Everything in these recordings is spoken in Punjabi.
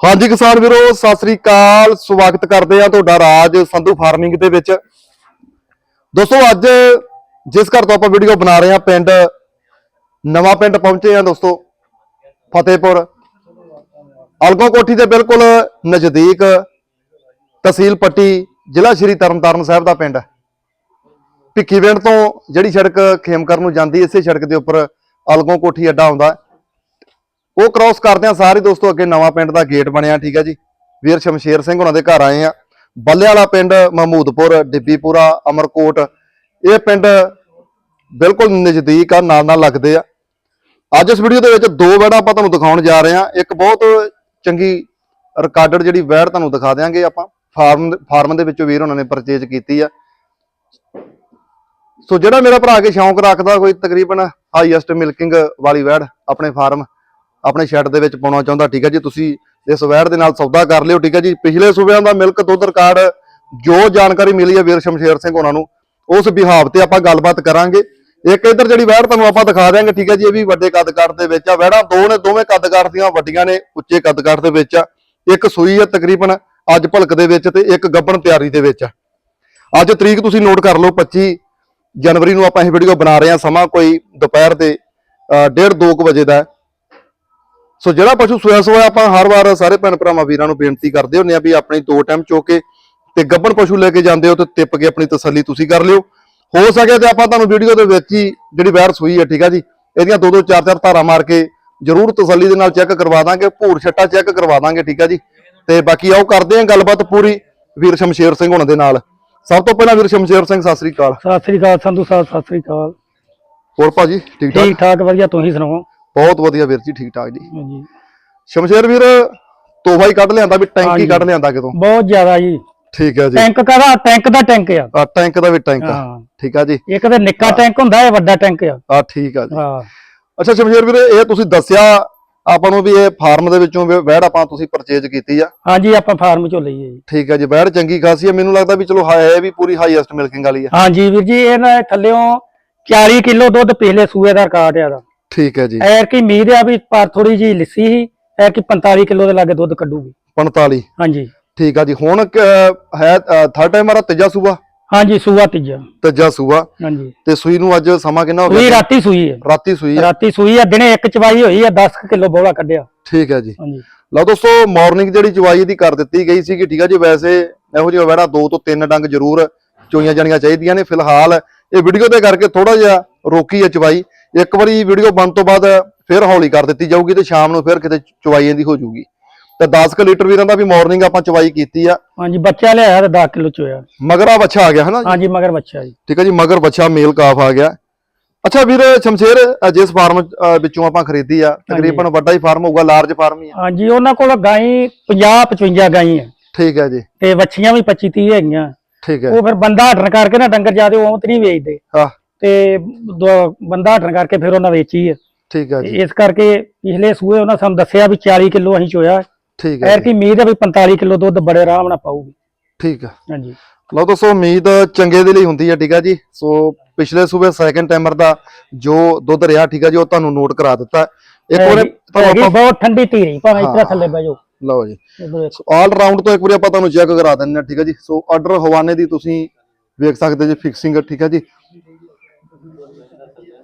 ਹਾਂਜੀ ਕਿਸਾਨ ਵੀਰੋ, ਸਤਿ ਸ੍ਰੀ ਅਕਾਲ। ਸਵਾਗਤ ਕਰਦੇ ਆ ਤੁਹਾਡਾ ਰਾਜ ਸੰਧੂ ਫਾਰਮਿੰਗ ਦੇ ਵਿੱਚ। ਦੋਸਤੋ, ਅੱਜ ਜਿਸ ਘਰ ਤੋਂ ਆਪਾਂ ਵੀਡੀਓ ਬਣਾ ਰਹੇ ਆ ਪਿੰਡ, ਨਵਾਂ ਪਿੰਡ ਪਹੁੰਚੇ ਆ ਦੋਸਤੋ, ਫਤਿਹਪੁਰ। ਅਲਗੋ ਕੋਠੀ ਦੇ ਬਿਲਕੁਲ ਨਜ਼ਦੀਕ ਤਹਿਸੀਲ ਪੱਟੀ, ਜ਼ਿਲ੍ਹਾ ਸ਼੍ਰੀ ਤਰਨਤਾਰਨ ਸਾਹਿਬ ਦਾ ਪਿੰਡ ਹੈ। ਭਿੱਖੀਵਿੰਡ ਤੋਂ ਜਿਹੜੀ ਸੜਕ ਖੇਮਕਰ ਨੂੰ ਜਾਂਦੀ ਇਸੇ ਸੜਕ ਦੇ ਉੱਪਰ ਅਲਗੋ ਕੋਠੀ ਅੱਡਾ ਆਉਂਦਾ ਉਹ ਕ੍ਰਾਸ ਕਰਦੇ ਆ ਸਾਰੇ ਦੋਸਤੋ, ਅੱਗੇ ਨਵਾਂ ਪਿੰਡ ਦਾ ਗੇਟ ਬਣਿਆ, ਠੀਕ ਹੈ ਜੀ। ਵੀਰ ਸ਼ਮਸ਼ੇਰ ਸਿੰਘ ਉਹਨਾਂ ਦੇ ਘਰ ਆਏ ਆ। ਬੱਲੇ ਵਾਲਾ ਪਿੰਡ ਮਹਮੂਦਪੁਰ, ਡਿੱਬੀਪੁਰਾ, ਅਮਰਕੋਟ। ਇਹ ਪਿੰਡ ਬਿਲਕੁਲ ਨਜ਼ਦੀਕ ਆ ਨਾਲ ਨਾਲ ਲੱਗਦੇ ਆ। ਅੱਜ ਇਸ ਵੀਡੀਓ ਦੇ ਵਿੱਚ ਦੋ ਵੜਾ ਆਪਾਂ ਤੁਹਾਨੂੰ ਦਿਖਾਉਣ ਜਾ ਰਹੇ ਆ। ਇੱਕ ਬਹੁਤ ਚੰਗੀ ਰਿਕਾਰਡਡ ਜਿਹੜੀ ਵੈੜ ਤੁਹਾਨੂੰ ਦਿਖਾ ਦਿਆਂਗੇ ਆਪਾਂ। ਫਾਰਮ ਫਾਰਮ ਦੇ ਵਿੱਚੋਂ ਵੀਰ ਉਹਨਾਂ ਨੇ ਪਰਚੇਜ ਕੀਤੀ ਆ। ਸੋ ਜਿਹੜਾ ਮੇਰਾ ਭਰਾ ਕੇ ਸ਼ੌਂਕ ਰੱਖਦਾ, ਕੋਈ ਤਕਰੀਬਨ ਹਾਈਐਸਟ ਮਿਲਕਿੰਗ ਵਾਲੀ ਵੈੜ ਆਪਣੇ ਫਾਰਮ ਆਪਣੇ ਸ਼ੈੱਡ ਦੇ ਵਿੱਚ ਪਾਉਣਾ ਚਾਹੁੰਦਾ, ਠੀਕ ਹੈ ਜੀ? ਤੁਸੀਂ ਇਸ ਵੈੜ ਦੇ ਨਾਲ ਸੌਦਾ ਕਰ ਲਿਓ, ਠੀਕ ਹੈ ਜੀ? ਪਿਛਲੇ ਸੂਬਿਆਂ ਦਾ ਮਿਲਕ, ਦੁੱਧ, ਰਿਕਾਰਡ ਜੋ ਜਾਣਕਾਰੀ ਮਿਲੀ ਹੈ ਵੀਰ ਸ਼ਮਸ਼ੇਰ ਸਿੰਘ ਉਹਨਾਂ ਨੂੰ, ਉਸ ਵਿਹਾਵ ਤੇ ਆਪਾਂ ਗੱਲਬਾਤ ਕਰਾਂਗੇ। ਇੱਕ ਇਧਰ ਜਿਹੜੀ ਵੈੜ ਤੁਹਾਨੂੰ ਆਪਾਂ ਦਿਖਾ ਦਿਆਂਗੇ, ਠੀਕ ਹੈ ਜੀ? ਇਹ ਵੀ ਵੱਡੇ ਕੱਦ-ਕੱਦ ਦੇ ਵਿੱਚ ਆ। ਵੈੜਾਂ ਦੋ ਨੇ, ਦੋਵੇਂ ਕੱਦ-ਕੱਦ ਦੀਆਂ, ਵੱਡੀਆਂ ਨੇ, ਉੱਚੇ ਕੱਦ-ਕੱਦ ਦੇ ਵਿੱਚ ਆ। ਇੱਕ ਸੂਈ ਹੈ ਤਕਰੀਬਨ ਅੱਜ ਭਲਕ ਦੇ ਵਿੱਚ ਤੇ ਇੱਕ ਗੱਬਣ ਤਿਆਰੀ ਦੇ ਵਿੱਚ ਆ। ਅੱਜ ਤਰੀਕ ਤੁਸੀਂ ਨੋਟ ਕਰ ਲਓ 25 ਜਨਵਰੀ ਨੂੰ ਆਪਾਂ ਇਹ ਵੀਡੀਓ ਬਣਾ ਰਹੇ ਹਾਂ। ਸਮਾਂ ਕੋਈ ਦੁਪਹਿਰ ਦੇ 1:30 2 ਵਜੇ ਦਾ ਸੋ ਜਿਹੜਾ ਪਸ਼ੂ ਸੋਇਆ ਸੋਇਆ ਆਪਾਂ ਹਰ ਵਾਰ ਸਾਰੇ ਭੈਣ ਭਰਾਵਾਂ ਵੀਰਾਂ ਨੂੰ ਬੇਨਤੀ ਕਰਦੇ ਹੁੰਦੇ ਆ ਵੀ ਆਪਣੀ ਦੋ ਟਾਈਮ ਚੋਕੇ ਤੇ ਗੱਬਣ ਪਸ਼ੂ ਲੈ ਕੇ ਜਾਂਦੇ ਹੋ ਤੇ ਟਿੱਪ ਕੇ ਆਪਣੀ ਤਸੱਲੀ ਤੁਸੀਂ ਕਰ ਲਿਓ। ਹੋ ਸਕੇ ਤੇ ਆਪਾਂ ਤੁਹਾਨੂੰ ਵੀਡੀਓ ਦੇ ਵਿੱਚ ਹੀ ਜਿਹੜੀ ਵੈਰ ਸੂਈ ਹੈ ਠੀਕ ਆ ਜੀ ਇਹਦੀਆਂ ਦੋ ਦੋ ਚਾਰ ਚਾਰ ਧਾਰਾਂ ਮਾਰ ਕੇ ਜਰੂਰ ਤਸੱਲੀ ਦੇ ਨਾਲ ਚੈੱਕ ਕਰਵਾ ਦਾਂਗੇ ਭੂਰ ਛੱਟਾ ਚੈੱਕ ਕਰਵਾ ਦਾਂਗੇ ਠੀਕ ਆ ਜੀ। ਤੇ ਬਾਕੀ ਆਓ ਕਰਦੇ ਆਂ ਗੱਲਬਾਤ ਪੂਰੀ ਵੀਰ ਸ਼ਮਸ਼ੇਰ ਸਿੰਘ ਹੁਣਾਂ ਦੇ ਨਾਲ। ਸਭ ਤੋਂ ਪਹਿਲਾਂ ਵੀਰ ਸ਼ਮਸ਼ੇਰ ਸਿੰਘ ਸਤਿ ਸ੍ਰੀ ਅਕਾਲ। ਸਤਿ ਸ੍ਰੀ ਅਕਾਲ ਸੰਧੂ ਸਾਹਿਬ ਸਤਿ ਸ੍ਰੀ ਅਕਾਲ। ਹੋਰ ਭਾਜੀ ਠੀਕ ਠਾਕ ਠੀਕ ਠਾਕ ਵਧੀਆ ਤੁਸੀਂ ਸੁਣਾਓ? ਬਹੁਤ ਵਧੀਆ ਵੀਰ ਜੀ ਠੀਕ ਠਾਕ ਜੀ। ਹਾਂਜੀ। ਸ਼ਮਸ਼ੇਰ ਵੀਰ ਤੋਹਫਾ ਹੀ ਕੱਢ ਲਿਆਂਦਾ ਵੀ ਟੈਂਕ ਹੀ ਹਾਂਜੀ। ਕੱਢ ਲਿਆਂਦਾ ਕਿਤੋਂ? ਬਹੁਤ ਜ਼ਿਆਦਾ ਜੀ। ਠੀਕ ਹੈ ਜੀ। ਟੈਂਕ ਕਦਾ ਟੈਂਕ ਦਾ ਟੈਂਕ ਆ। ਆ ਟੈਂਕ ਦਾ ਵੀ ਟੈਂਕ ਆ। ਹਾਂ। ਠੀਕ ਆ ਜੀ। ਇੱਕ ਤੇ ਨਿੱਕਾ ਟੈਂਕ ਹੁੰਦਾ ਹੈ ਵੱਡਾ ਟੈਂਕ ਆ। ਆ ਠੀਕ ਆ ਜੀ। ਹਾਂ। ਅੱਛਾ ਸ਼ਮਸ਼ੇਰ ਵੀਰ ਇਹ ਤੁਸੀਂ ਦੱਸਿਆ ਆਪਾਂ ਨੂੰ ਵੀ ਇਹ ਫਾਰਮ ਦੇ ਵਿੱਚੋਂ ਵੈ- ਵੈੜ ਆਪਾਂ ਤੁਸੀਂ ਪਰਚੇਜ ਕੀਤੀ ਆ। ਹਾਂਜੀ ਆਪਾਂ ਫਾਰਮ ਚੋਂ ਲਈਏ ਜੀ। ਠੀਕ ਹੈ ਜੀ ਵੈੜ ਚੰਗੀ ਖਾਸੀ ਆ। ਮੈਨੂੰ ਲੱਗਦਾ ਵੀ ਚਲੋ ਹੈ ਇਹ ਵੀ ਪੂਰੀ ਹਾਈਐਸਟ ਮਿਲਕਿੰਗ ਵਾਲੀ ਆ। ਹਾਂਜੀ ਵੀਰ ਜੀ ਇਹਨਾਂ ਥੱਲਿਓਂ 40 ਕਿਲੋ ਦੁੱਧ ਪਿਛਲੇ ਸੂਏ ਦਾ ਰਿਕਾਰਡ ਆ ਦਾ ਠੀਕ ਹੈ ਜੀ। ਐਰ ਕੀ ਉਮੀਦ ਆ ਵੀ ਪਰ ਥੋੜੀ ਜੀ ਲਿੱਸੀ ਸੀ ਐਰ ਕੀ 45 ਕਿਲੋ ਦੇ ਲਾਗੇ ਦੁੱਧ ਕੱਢੂਗੀ। 45 ਹਾਂਜੀ। ਠੀਕ ਆ ਜੀ। ਹੁਣ ਹੈ ਥਰਡ ਟਾਈਮ ਆ ਤੀਜਾ ਸੂਆ? ਹਾਂਜੀ ਸੂਆ ਤੀਜਾ। ਤੀਜਾ ਸੂਆ। ਹਾਂਜੀ। ਤੇ ਸੂਈ ਨੂੰ ਅੱਜ ਸਮਾਂ ਕਿੰਨਾ ਹੋ ਸੂਈ ਗਿਆ ਰਾਤੀ ਸੂਈ ਹੈ। ਰਾਤੀ ਸੂਈ ਆ ਰਾਤੀ ਸੂਈ ਆ ਦਿਨੇ ਇੱਕ ਚਵਾਈ ਹੋਈ ਆ 10 ਕਿਲੋ ਬੋਲਾ ਕੱਢਿਆ। ਠੀਕ ਹੈ ਜੀ। ਹਾਂਜੀ। ਲਓ ਦੋਸਤੋ ਮਾਰਨਿੰਗ ਜਿਹੜੀ ਚਵਾਈ ਦੀ ਕਰ ਦਿੱਤੀ ਗਈ ਸੀ ਕਿ ਠੀਕ ਆ ਜੀ। ਵੈਸੇ ਇਹੋ ਜਿਹੀ ਵੈੜਾ ਦੋ ਤੋਂ ਤਿੰਨ ਡੰਗ ਜ਼ਰੂਰ ਚੋਈਆਂ ਜਾਣੀਆਂ ਚਾਹੀਦੀਆਂ ਨੇ। ਫਿਲਹਾਲ ਇਹ ਵੀਡੀਓ ਦੇ ਕਰਕੇ ਥੋੜਾ ਜਿਹਾ ਰੋਕੀ ਹੈ ਚਵਾਈ। ਇੱਕ ਵਾਰੀ ਵੀਡੀਓ ਬਣ ਤੋਂ ਬਾਅਦ ਫਿਰ ਹੌਲੀ ਕਰ ਦਿੱਤੀ ਜਾਊਗੀ ਤੇ ਸ਼ਾਮ ਨੂੰ ਫਿਰ ਕਿਤੇ ਚਵਾਈ ਦੀ ਹੋ ਜਾਊਗੀ। ਤੇ 10 ਕੁ ਲੀਟਰ ਵੀਰਾਂ ਦਾ ਵੀ ਮਾਰਨਿੰਗ ਆਪਾਂ ਚਵਾਈ ਕੀਤੀ ਆ। ਹਾਂਜੀ ਬੱਚਾ ਲਿਆਇਆ ਤੇ 10 ਕਿਲੋ ਚੋਇਆ। ਮਗਰਾ ਬੱਚਾ ਆ ਗਿਆ ਹਨਾ? ਹਾਂਜੀ ਮਗਰ ਬੱਚਾ ਜੀ। ਠੀਕ ਹੈ ਜੀ ਮਗਰ ਬੱਚਾ ਮੇਲ ਕਾਫ ਆ ਗਿਆ। ਅੱਛਾ ਵੀਰ ਸ਼ਮਸ਼ੇਰ ਜਿਸ ਫਾਰਮ ਵਿੱਚੋਂ ਆਪਾਂ ਖਰੀਦੀ ਆ ਤਕਰੀਬਨ ਵੱਡਾ ਹੀ ਫਾਰਮ ਹੋਊਗਾ ਲਾਰਜ ਫਾਰਮ ਹੀ ਆ। ਹਾਂਜੀ ਉਹਨਾਂ ਕੋਲ ਗਾਈ 50 55 ਗਾਈ ਹੈ ਠੀਕ ਹੈ ਜੀ। ਤੇ ਵੱਛੀਆਂ ਵੀ 25 30 ਹੈਗੀਆਂ। ਠੀਕ ਹੈ ਉਹ ਫਿਰ ਬੰਦਾ ਹਟਣ ਕਰਕੇ ਨਾ ਡੰਗਰ ਜਿਆਦੇ ਉਹ ਤੇ ਨਹੀਂ ਵੇਚਦੇ। ਹਾਂ ਤੇ ਦੋ- ਬੰਦਾ ਹਟਣ ਕਰਕੇ ਫਿਰ ਉਹਨਾਂ ਵੇਚੀ ਹੈ ਠੀਕ ਹੈ ਤੇ ਜੀ। ਇਸ ਕਰਕੇ ਪਿਛਲੇ ਸੂਏ ਉਹਨਾਂ ਸਾਨੂੰ ਦੱਸਿਆ ਵੀ 40 ਕਿਲੋ ਅਸੀਂ ਚੋਇਆ। ਠੀਕ ਹੈ ਐਰ ਜੀ, ਕੀ ਉਮੀਦ ਹੈ ਵੀ 45 ਕਿਲੋ ਦੁੱਧ ਬੜੇ ਆਰਾਮ ਨਾਲ ਪਾਊਗੀ। ਠੀਕ ਹੈ ਹਾਂਜੀ। ਲਓ ਦੋਸਤੋ ਉਮੀਦ ਚੰਗੇ ਦੇ ਲਈ ਹੁੰਦੀ ਹੈ ਠੀਕ ਹੈ ਜੀ। ਸੋ ਪਿਛਲੇ ਸੂਬੇ ਸੈਕੰਡ ਟਾਈਮਰ ਦਾ ਜੋ ਦੁੱਧ ਰਿਹਾ ਠੀਕ ਹੈ ਜੀ ਉਹ ਤੁਹਾਨੂੰ ਨੋਟ ਕਰਾ ਦਿੱਤਾ। ਇੱਕ ਵਾਰ ਹੈਗੀ- ਤੁਹਾਨੂੰ ਹੈਗੀ ਆਪਾਂ ਬਹੁਤ ਠੰਡੀ ਧੀਰੀ ਭਾਵੇਂ ਇਤਰਾ। ਥੱਲੇ ਬਹਿ ਜਾਓ। ਲਓ ਜੀ। ਇੱਧਰ। ਆਲ ਰਾਉਂਡ ਤੋਂ ਇੱਕ ਵਾਰੀ ਆਪਾਂ ਤੁਹਾਨੂੰ ਚੈੱਕ ਕਰਾ ਦਿੰਦੇ ਹਾਂ ਠੀਕ ਹੈ ਜੀ। ਸੋ ਆਰਡਰ ਹਵਾਨੇ ਦੀ ਤੁਸੀਂ ਵੇਖ ਸਕਦੇ ਜੀ ਫਿਕਸਿੰਗ ਠੀਕ ਹੈ ਜੀ।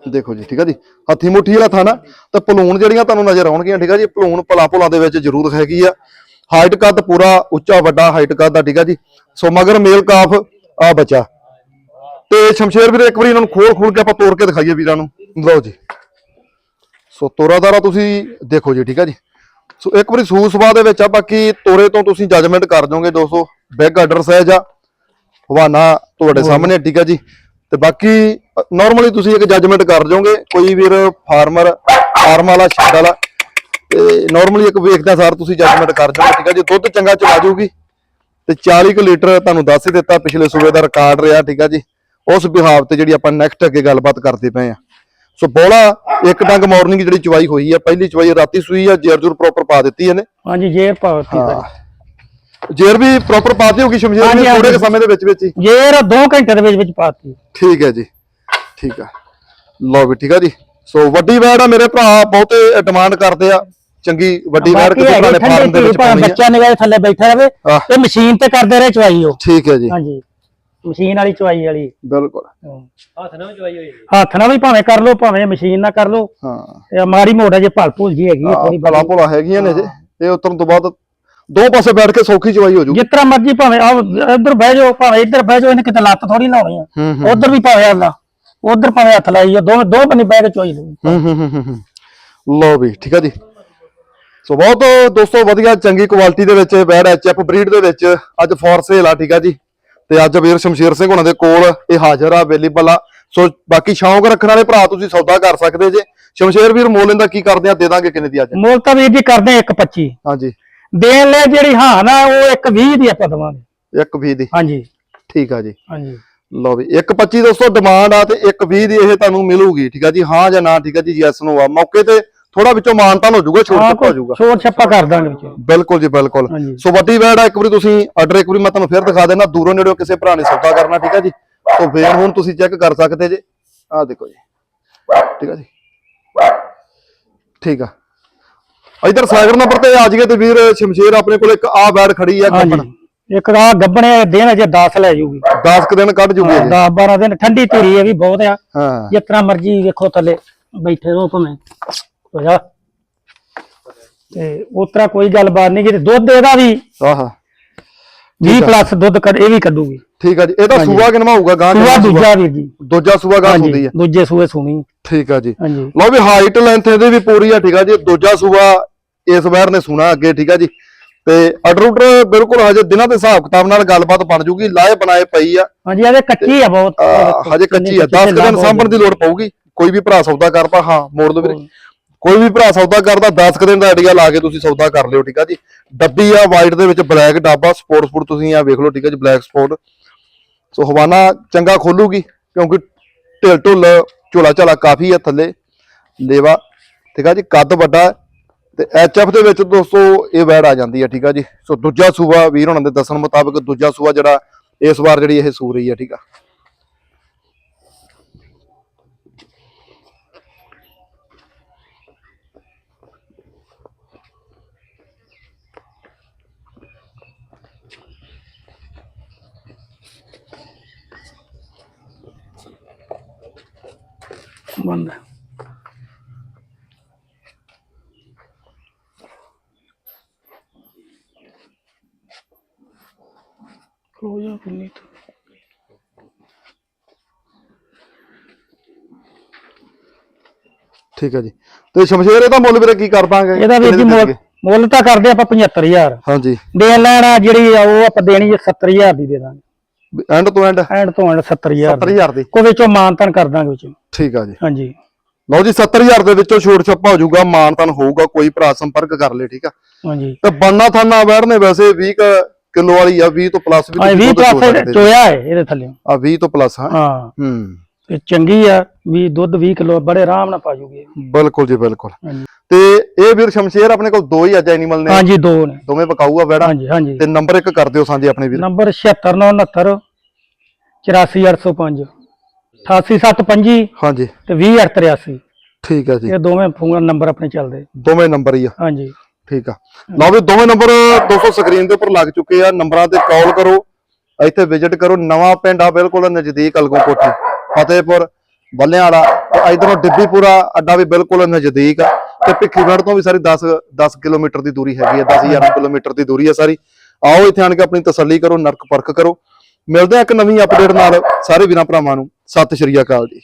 ਦੇਖੋ ਜੀ ਠੀਕ ਹੈ ਜੀ। ਹੱਥੀ ਮੁੱਠੀ ਵਾਲਾ ਥਾਣਾ ਤੇ ਪਲੂਣ ਜਿਹੜੀਆਂ ਤੁਹਾਨੂੰ ਨਜ਼ਰ ਆਉਣਗੀਆਂ ਠੀਕ ਹੈ ਜੀ। ਪਲੂਣ ਪਲਾ ਪਲਾ ਦੇ ਵਿੱਚ ਜ਼ਰੂਰ ਹੈਗੀ ਆ। ਹਾਈਟ ਕੱਦ ਪੂਰਾ ਉੱਚਾ ਵੱਡਾ ਹਾਈਟ ਕੱਦ ਦਾ ਠੀਕ ਹੈ ਜੀ। ਸੋ ਮਗਰ ਮੇਲ ਕਾਫ ਆ ਬੱਚਾ। ਤੇ ਸ਼ਮਸ਼ੇਰ ਵੀਰੇ ਇੱਕ ਵਾਰੀ ਇਹਨਾਂ ਨੂੰ ਖੋਲ ਖੋਲ ਕੇ ਆਪਾਂ ਤੋੜ ਕੇ ਦਿਖਾਈਏ ਵੀਰਾਂ ਨੂੰ। ਲਓ ਜੀ। ਸੋ ਤੋਰਾਦਾਰਾ ਤੁਸੀਂ ਦੇਖੋ ਜੀ ਠੀਕ ਹੈ ਜੀ। ਸੋ ਇੱਕ ਵਾਰੀ ਸੂ ਸਵਾ ਦੇ ਵਿੱਚ ਆ ਬਾਕੀ ਤੋਰੇ ਤੋਂ ਤੁਸੀਂ ਜੱਜਮੈਂਟ ਕਰ ਜਾਓਗੇ ਦੋਸਤੋ। ਬਿਗ ਆਰਡਰ ਸਾਈਜ਼ ਆ। ਹਵਾਨਾ ਤੁਹਾਡੇ ਸਾਹਮਣੇ ਆ, ਠੀਕ ਹੈ ਜੀ। ਤੇ ਬਾਕੀ ਨਾਰਮਲੀ ਤੁਸੀਂ ਇੱਕ ਜੱਜਮੈਂਟ ਕਰ ਜਾਓਗੇ ਕੋਈ ਵੀਰ ਫਾਰਮਰ ਫਾਰਮ ਵਾਲਾ ਛੱਡ ਵਾਲਾ ਤੇ ਨਾਰਮਲੀ ਇੱਕ ਵੇਖਦਾ ਸਾਰ ਤੁਸੀਂ ਜੱਜਮੈਂਟ ਕਰ ਜਾਓਗੇ ਠੀਕ ਹੈ ਜੀ? ਦੁੱਧ ਚੰਗਾ ਚਵਾ ਜਾਊਗੀ ਤੇ 40 ਕੁ ਲੀਟਰ ਤੁਹਾਨੂੰ ਦੱਸ ਹੀ ਦਿੱਤਾ ਪਿਛਲੇ ਸੂਬੇ ਦਾ ਰਿਕਾਰਡ ਰਿਹਾ ਠੀਕ ਹੈ ਜੀ? ਉਸ ਬਿਹਾਵ ਤੇ ਜਿਹੜੀ ਆਪਾਂ ਨੈਕਸਟ ਅੱਗੇ ਗੱਲਬਾਤ ਕਰਦੇ ਪਏ ਆ। ਸੋ ਬੋਲਾ ਇੱਕ ਡੰਗ ਮਾਰਨਿੰਗ ਜਿਹੜੀ ਚਵਾਈ ਹੋਈ ਆ ਪਹਿਲੀ ਚਵਾਈ ਰਾਤੀ ਸੂਈ ਆ ਜਰਜੂਰ ਪ੍ਰੋਪਰ ਪਾ ਦਿੱਤੀ ਇਹਨੇ। ਹਾਂਜੀ ਜੇਰ ਪਾਵਤੀ ਹਾਂ। ਜੇਰ ਵੀ ਪ੍ਰੋਪਰ ਪਾਤੀ ਹੋਗੀ ਸ਼ਮਸ਼ੇਰ ਹਾਂਜੀ, ਵੀ ਥੋੜੇ ਹਾਂਜੀ। ਕੁ ਸਮੇਂ ਦੇ ਵਿੱਚ ਵਿੱਚ ਹੀ। ਜੇਰ 2 ਘੰਟੇ ਦੇ ਵਿੱਚ ਵਿੱਚ ਪਾਤੀ। ਠੀਕ ਹੈ ਜੀ ਠੀਕ ਆ। ਲਓ ਵੀ ਠੀਕ ਆ ਜੀ। ਸੋ ਵੱਡੀ ਵੈੜ ਆ ਮੇਰੇ ਭਰਾ ਬਹੁਤੇ ਡਿਮਾਂਡ ਕਰਦੇ ਆ। ਚੰਗੀ ਵੱਡੀ ਵੈੜ ਬਾਕੀ ਕਿਸੇ ਠੰਡੀ ਫਾਰਮ ਦੇ ਵਿੱਚ ਭਾਵੇਂ ਪਾਉਣੀ ਹੈ ਬੱਚਾ ਨਿਗਾਹ ਥੱਲੇ ਬੈਠਾ ਰਵੇ ਆਹ। ਤੇ ਮਸ਼ੀਨ ਤੇ ਕਰਦੇ ਰਹੇ ਚਵਾਈ ਉਹ। ਠੀਕ ਹੈ ਜੀ। ਹਾਂਜੀ। ਮਸ਼ੀਨ ਵਾਲੀ ਚਵਾਈ ਵਾਲੀ। ਬਿਲਕੁਲ। ਹੱਥ ਨਾਲ ਚਵਾਈ ਹੋਈ ਹੱਥ ਨਾਲ ਵੀ ਭਾਵੇਂ ਕਰ ਲਓ ਭਾਵੇਂ ਮਸ਼ੀਨ ਨਾਲ ਕਰ ਲਓ। ਹਾਂ। ਇਹ ਮਾੜੀ ਮੋਟਾ ਜੇ ਭਲ ਭੁਲ ਜੀ ਹੈਗੀ ਥੋੜੀ ਭਲਾ ਭੁਲਾ ਹੈਗੀਆਂ ਨੇ ਜੇ। ਇਹ ਉਤਰਨ ਤੋਂ ਬਾਅਦ ਦੋ ਪਾਸੇ ਬੈਠ ਕੇ ਸੌਖੀ ਚਵਾਈ ਹੋ ਜੂਗੀ। ਜਿਸ ਤਰ੍ਹਾਂ ਮਰਜ਼ੀ ਭਾਵੇਂ ਆ ਇੱਧਰ ਬਹਿ ਜਾਓ ਭਾਵੇਂ ਇੱਧਰ ਬਹਿ ਜਾਓ ਇਹਨੇ ਕਿਤੇ ਲੱਤ ਥੋੜੀ ਲਾਉਣੀ ਆ। ਉਧਰ ਵੀ ਭਾਵੇਂ ਆਲਾ ਉਧਰ ਭਾਵੇਂ ਹੱਥ ਲਾਈ ਆ ਦੋ ਦੋ ਬੰਨੇ ਬਹਿ ਕੇ ਚੋਈ ਲਓ। ਹੂੰ ਹੂੰ ਹੂੰ ਹੂੰ, ਹੂੰ। ਲਓ ਵੀ ਠੀਕ ਹੈ ਜੀ। ਸੋ ਬਹੁਤ ਦੋਸਤੋ ਵਧੀਆ ਚੰਗੀ ਕੁਆਲਿਟੀ ਦੇ ਵਿੱਚ ਬੈਡ ਐਚਐਫ ਬਰੀਡ ਦੇ ਵਿੱਚ। ਅੱਜ ਫੋਰ ਸੇਲ ਆ ਠੀਕ ਆ ਜੀ। ਤੇ ਅੱਜ ਵੀਰ ਸ਼ਮਸ਼ੀਰ ਸਿੰਘ ਹੁਣਾਂ ਦੇ ਕੋਲ ਇਹ ਹਾਜ਼ਰ ਆ ਅਵੇਲੇਬਲ ਆ। ਸੋ ਬਾਕੀ ਸ਼ੌਂਕ ਰੱਖਣ ਵਾਲੇ ਭਰਾ ਤੁਸੀਂ ਸੌਦਾ ਕਰ ਸਕਦੇ ਜੇ। ਸ਼ਮਸ਼ੀਰ ਵੀਰ ਮੋਲ ਇਹਦਾ ਕੀ ਕਰਦੇ ਆ? ਦੇ ਦਾਂਗੇ ਕਿੰਨੇ ਦੀ ਅੱਜ? ਮੁੱਲ ਤਾਂ ਵੀਰ ਜੀ ਕਰਦੇ 1.25 ਹਾਂਜੀ। ਦੇਣ ਲਈ ਜਿਹੜੀ ਹਾਂ ਨਾ ਉਹ 1.20 ਦੀ ਆਪਾਂ ਦਵਾਂਗੇ। ਇੱਕ ਵੀਹ ਦੀ। ਹਾਂਜੀ। ਠੀਕ ਆ ਜੀ। ਹਾਂਜੀ। ਲਓ ਵੀ 1.25 ਦੋਸਤੋ ਡਿਮਾਂਡ ਆ ਤੇ 1.20 ਦੀ ਇਹ ਤੁਹਾਨੂੰ ਮਿਲੂਗੀ ਠੀਕ ਆ ਜੀ? ਹਾਂ ਜਾਂ ਨਾ ਠੀਕ ਆ ਜੀ? ਯੈਸ ਨੂੰ ਆ। ਮੌਕੇ ਤੇ ਥੋੜਾ ਵਿੱਚੋਂ ਮਾਨਤਾਨ ਹੋ ਜਾਊਗਾ ਛੋਟ ਹਾਂ ਛੱਪਾ ਹੋ ਜਾਊਗਾ ਛੋਟ ਛੱਪਾ ਕਰ ਦਾਂਗੇ ਵਿੱਚ। ਬਿਲਕੁਲ ਜੀ ਬਿਲਕੁਲ। ਹਾਂਜੀ। ਸੋ ਵੱਡੀ ਵੈੜ ਆ ਇੱਕ ਵਾਰੀ ਤੁਸੀਂ ਆਰਡਰ ਇੱਕ ਵਾਰੀ ਮੈਂ ਤੁਹਾਨੂੰ ਫਿਰ ਦਿਖਾ ਦੇਣਾ ਦੂਰੋਂ ਨੇੜਿਓਂ ਕਿਸੇ ਭਰਾ ਨੇ ਸੌਦਾ ਕਰਨਾ ਠੀਕ ਹੈ ਜੀ? ਸੋ ਫੇਰ ਹੁਣ ਤੁਸੀਂ ਚੈੱਕ ਕਰ ਸਕਦੇ ਜੇ। ਆਹ ਦੇਖੋ ਜੀ। ਠੀਕ ਹੈ ਜੀ? ਠੀਕ ਆ। ਇਧਰ ਸਾਗਰ ਨੰਬਰ ਤੇ ਆ ਜੀਏ ਤੇ ਵੀਰ ਸ਼ਮਸ਼ੇਰ ਆਪਣੇ ਕੋਲ ਇੱਕ ਆ ਵੈੜ ਖੜੀ ਆ ਕੱਪਣ ਇੱਕ ਆ ਗੱਬਣੇ ਦਿਨ ਅਜੇ 10 ਲੈ ਜੂਗੀ। 10 ਕੁ ਦਿਨ ਕੱਢ ਜੂਗੇ ਜੀ 10 12 ਦਿਨ ਠੰਡੀ ਧੀਰੀ ਇਹ ਵੀ ਬਹੁਤ ਆ। ਹਾਂ। ਜਿਸ ਤਰ੍ਹਾਂ ਮਰਜ਼ੀ ਵੇਖੋ ਥੱਲੇ ਬੈਠੇ ਰਹੋ ਭਾਵੇਂ। ਹੋਇਆ ਤੇ ਉਤਰਾ ਕੋਈ ਗੱਲਬਾਤ ਨਹੀਂ ਕਿ ਦੁੱਧ ਇਹਦਾ ਵੀ ਆਹਾ। 20 ਪਲੱਸ ਦੁੱਧ ਕੱਢ ਇਹ ਵੀ ਕੱਢੂਗੀ। ਠੀਕ ਆ ਜੀ। ਇਹਦਾ ਸੂਆ ਕਿਨਵਾ ਹੋਊਗਾ? ਗਾਂ ਸੂਆ ਦੂਜਾ ਵੀਰ ਜੀ। ਦੂਜਾ ਸੂਆ ਗਾਂ ਹੁੰਦੀ ਆ। ਦੂਜੇ ਸੂਏ ਸੁਣੀ। ਠੀਕ ਆ ਜੀ। ਲਓ ਵੀ ਹਾਈਟ ਲੈਂਥ ਇਹਦੀ ਵੀ ਪੂਰੀ ਆ ਠੀਕ ਆ ਜੀ। ਦੂਜਾ ਸੂਆ ਇਸ ਵਾਰ ਨੇ ਸੁਣਾ ਅੱਗੇ ਠੀਕ ਆ ਜੀ। ਤੇ ਅਡਰੂਟਰ ਬਿਲਕੁਲ ਹਜੇ ਦਿਨਾਂ ਦੇ ਹਿਸਾਬ ਕਿਤਾਬ ਨਾਲ ਗੱਲਬਾਤ ਬਣ ਜੂਗੀ ਲਾਏ ਬਣਾਏ ਪਈ ਆ। ਹਾਂਜੀ ਇਹਦੇ ਕੱਚੀ ਆ ਬਹੁਤ। ਹਜੇ ਕੱਚੀ ਆ। 10 ਦਿਨ ਸਾਂਭਣ ਦੀ ਲੋੜ ਪਊਗੀ। ਕੋਈ ਵੀ ਭਰਾ ਸੌਦਾ ਕਰਦਾ ਹਾਂ ਮੋੜ ਦੋ ਵੀਰੇ। ਕੋਈ ਵੀ ਭਰਾ ਸੌਦਾ ਕਰਦਾ 10 ਕੁ ਦਿਨ ਦਾ ਆਈਡੀਆ ਲਾ ਕੇ ਤੁਸੀਂ ਸੌਦਾ ਕਰ ਲਿਓ ਠੀਕ ਆ ਜੀ। ਡੱਬੀ ਆ ਵਾਈਟ ਦੇ ਵਿੱਚ ਬਲੈਕ ਡੱਬਾ ਸਪੋਰਟ ਸਪੋਰਟ ਤੁਸੀਂ ਆ ਵੇਖ ਲਓ ਠੀਕ ਆ ਜੀ ਬਲੈਕ ਸਪੋਰਟ। ਸੋ ਹਵਾਨਾ ਚੰਗਾ ਖੋਲੂਗੀ ਕਿਉਂਕਿ ਢਿੱਲ ਢੁੱਲ ਝੋਲਾ ਝਾਲਾ ਕਾਫੀ ਆ ਥੱਲੇ। ਲੇਵਾ ਠੀਕ ਆ ਜੀ ਕੱਦ ਵੱਡਾ ਤੇ ਐਚਐਫ ਦੇ ਵਿੱਚ ਦੋਸਤੋ ਇਹ ਵੈੜ ਆ ਜਾਂਦੀ ਹੈ ਠੀਕ ਆ ਜੀ? ਸੋ ਦੂਜਾ ਸੂਆ ਵੀਰ ਹੁਣਾਂ ਦੇ ਦੱਸਣ ਮੁਤਾਬਕ ਦੂਜਾ ਸੂਆ ਜਿਹੜਾ, ਇਸ ਵਾਰ ਜਿਹੜੀ ਇਹ ਸੂ ਰਹੀ ਹੈ ਠੀਕ ਆ। ਬੰਦ। ਖਲੋ ਜਾ ਕਿੰਨੀ ਤੂੰ। ਠੀਕ ਹੈ ਜੀ। ਤੇ ਸ਼ਮਸ਼ੇਰ ਇਹਦਾ ਮੁੱਲ ਵੀਰੇ ਕੀ ਕਰ ਦਾਂਗੇ ਇਹਦਾ ਵੀਰ ਜੀ ਮੁੱਲ ਮੁੱਲ ਤਾਂ ਕਰਦੇ ਆਪਾਂ 75000 ਹਾਂਜੀ। ਦੇਣ ਲੈਣਾ ਜਿਹੜੀ ਆ ਉਹ ਆਪਾਂ ਦੇਣੀ ਹੈ 70000 ਦੀ ਦੇ ਦਾਂਗੇ। ਐਂਡ ਤੋਂ ਐਂਡ? ਐਂਡ ਤੋਂ ਐਂਡ 70000 ਦੀ। 70000 ਦੀ। ਕੋਈ ਵਿੱਚੋਂ ਮਾਨਤਨ ਕਰ ਦਾਂਗੇ ਵਿੱਚੋਂ। ਠੀਕ ਆ ਜੀ। ਹਾਂਜੀ। ਲਓ ਜੀ 70000 ਦੇ ਵਿੱਚੋਂ ਛੋਟ ਛੱਪਾ ਹੋ ਜਾਊਗਾ ਮਾਨਤਨ ਹੋਊਗਾ ਕੋਈ ਭਰਾ ਸੰਪਰਕ ਕਰ ਲੇ ਠੀਕ ਆ? ਹਾਂਜੀ। ਤੇ ਬੰਨਾ ਥਾਨਾ ਵੈੜ ਨੇ ਵੈਸੇ 20 ਕਿਲੋ ਵਾਲੀ ਆ 20 ਤੋਂ ਪਲੱਸ ਵੀ ਤੁਸੀਂ 20 ਦੁੱਧ ਚੋ ਪਲੱਸ ਚੋਇਆ ਹੈ ਇਹਦੇ ਥੱਲੇ। ਆ 20 ਤੋਂ ਪਲੱਸ ਹਾਂ। ਹਾਂ। ਹੂੰ। ਤੇ ਚੰਗੀ ਆ ਵੀ ਦੁੱਧ 20 ਕਿਲੋ ਬੜੇ ਆਰਾਮ ਨਾਲ ਪਾ ਜੂਗੀ। ਬਿਲਕੁਲ ਜੀ ਬਿਲਕੁਲ। ਹਾਂਜੀ। ਤੇ ਇਹ ਵੀਰ ਸ਼ਮਸ਼ੇਰ ਆਪਣੇ ਕੋਲ ਦੋ ਹੀ ਅੱਜ ਐਨੀਮਲ ਨੇ। ਹਾਂਜੀ ਦੋ ਨੇ। ਦੋਵੇਂ ਪਕਾਊ ਆ ਵੈੜਾ। ਹਾਂਜੀ ਹਾਂਜੀ। ਤੇ ਨੰਬਰ ਇੱਕ ਕਰ ਦਿਓ ਸਾਂਝੇ ਆਪਣੇ ਵੀਰ। ਨੰਬਰ 76969 84805 88725 ਹਾਂਜੀ। ਤੇ 20883 ਠੀਕ ਆ ਜੀ। ਇਹ ਦੋਵੇਂ ਫੋਨ ਨੰਬਰ ਆਪਣੇ ਚੱਲਦੇ। ਦੋਵੇਂ ਨੰਬਰ ਹੀ ਆ। ਹਾਂਜੀ। ਠੀਕ ਆ। ਲਓ ਵੀ ਦੋਵੇਂ ਨੰਬਰ ਦੋਸਤੋ ਸਕਰੀਨ ਦੇ ਉੱਪਰ ਲੱਗ ਚੁੱਕੇ ਆ। ਨੰਬਰਾਂ ਤੇ ਕਾਲ ਕਰੋ, ਇੱਥੇ ਵਿਜ਼ਿਟ ਕਰੋ। ਨਵਾਂ ਪਿੰਡ ਆ ਬਿਲਕੁਲ ਨਜ਼ਦੀਕ ਅਲਗੋਂ ਕੋਠੀ, ਫਤਿਹਪੁਰ ਬੱਲਿਆਂ ਵਾਲਾ ਤੇ ਇਧਰੋਂ ਡਿੱਬੀਪੁਰਾ, ਅੱਡਾ ਵੀ ਬਿਲਕੁਲ ਨਜ਼ਦੀਕ ਆ। ਤੇ ਭਿੱਖੀਵੜ ਤੋਂ ਵੀ ਸਾਰੀ 10 10 ਕਿਲੋਮੀਟਰ ਦੀ ਦੂਰੀ ਹੈਗੀ ਆ 10 11 ਕਿਲੋਮੀਟਰ ਦੀ ਦੂਰੀ ਆ ਸਾਰੀ। ਆਓ ਇੱਥੇ ਆਣ ਕੇ ਆਪਣੀ ਤਸੱਲੀ ਕਰੋ, ਨਰਕ ਪਰਖ ਕਰੋ। ਮਿਲਦੇ ਆ ਇੱਕ ਨਵੀਂ ਅਪਡੇਟ ਨਾਲ ਸਾਰੇ ਵੀਰਾਂ ਭਰਾਵਾਂ ਨੂੰ। ਸਤਿ ਸ਼੍ਰੀ ਅਕਾਲ ਜੀ।